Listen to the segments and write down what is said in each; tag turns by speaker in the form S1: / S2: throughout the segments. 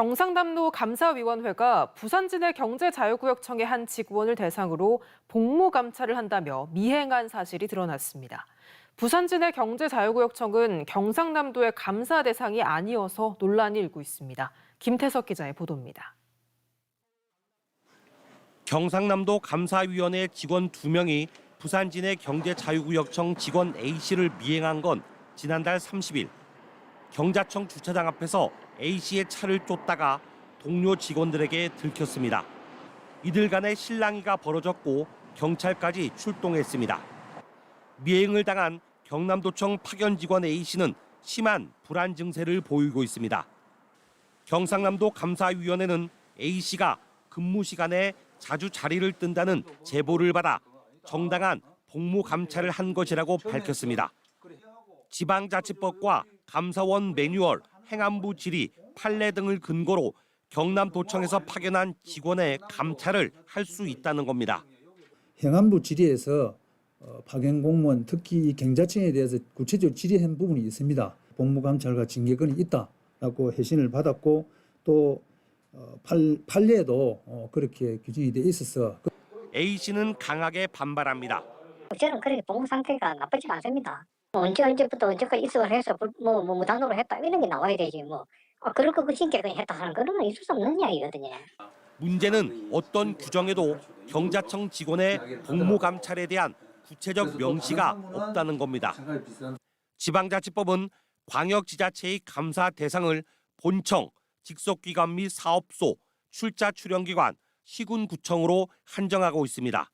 S1: 경상남도 감사위원회가 부산진해 경제자유구역청의 한 직원을 대상으로 복무 감찰을 한다며 미행한 사실이 드러났습니다. 부산진해 경제자유구역청은 경상남도의 감사 대상이 아니어서 논란이 일고 있습니다. 김태석 기자의 보도입니다.
S2: 경상남도 감사위원회 직원 2명이 부산진해 경제자유구역청 직원 A씨를 미행한 건 지난달 30일 경자청 주차장 앞에서 A씨의 차를 쫓다가 동료 직원들에게 들켰습니다. 이들 간에 실랑이가 벌어졌고 경찰까지 출동했습니다. 미행을 당한 경남도청 파견 직원 A씨는 심한 불안 증세를 보이고 있습니다. 경상남도 감사위원회는 A씨가 근무 시간에 자주 자리를 뜬다는 제보를 받아 정당한 복무 감찰을 한 것이라고 밝혔습니다. 지방자치법과 감사원 매뉴얼, 행안부 질의, 판례 등을 근거로 경남도청에서 파견한 직원의 감찰을 할 수 있다는 겁니다.
S3: 행안부 질의에서 어, 파견 공무원 특히 이 경자청에 대해서 구체적으로 질의한 부분이 있습니다. 복무감찰과 징계권이 있다라고 해신을 받았고 또 어, 판, 판례에도 어, 그렇게 규정이 돼 있어서
S2: A 씨는 강하게 반발합니다.
S4: 저는 그렇게 복무 상태가 나쁘지 않습니다. 뭐 언제 언제부터 언제까지 있어를 해서 불- 뭐, 뭐 무단으로 했다 이런 게 나와야 되지 뭐. 아, 그럴 거 그신께 그냥 했다 하는 거는 있을 수 없는 이야기거든요.
S2: 문제는 어떤 규정에도 경자청 직원의 복무 감찰에 대한 구체적 명시가 없다는 겁니다. 지방자치법은 광역지자체의 감사 대상을 본청, 직속기관 및 사업소, 출자 출연기관, 시군구청으로 한정하고 있습니다.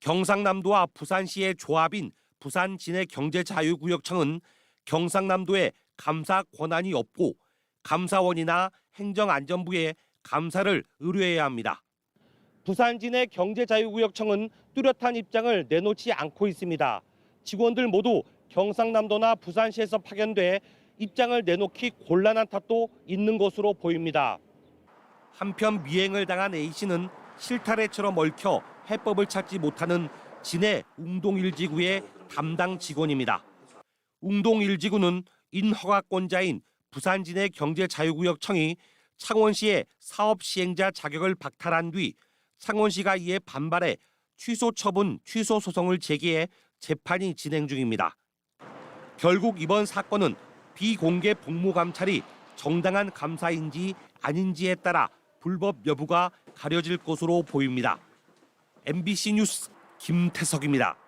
S2: 경상남도와 부산시의 조합인 부산 진해 경제자유구역청은 경상남도에 감사 권한이 없고 감사원이나 행정안전부에 감사를 의뢰해야 합니다. 부산 진해 경제자유구역청은 뚜렷한 입장을 내놓지 않고 있습니다. 직원들 모두 경상남도나 부산시에서 파견돼 입장을 내놓기 곤란한 탓도 있는 것으로 보입니다. 한편 미행을 당한 A 씨는 실타래처럼 얽혀 해법을 찾지 못하는 진해 웅동일지구의 담당 직원입니다. 웅동일지구는 인허가권자인 부산진해 경제자유구역청이 창원시의 사업 시행자 자격을 박탈한 뒤 창원시가 이에 반발해 취소 처분 취소 소송을 제기해 재판이 진행 중입니다. 결국 이번 사건은 비공개 복무 감찰이 정당한 감사인지 아닌지에 따라 불법 여부가 가려질 것으로 보입니다. MBC 뉴스 김태석입니다.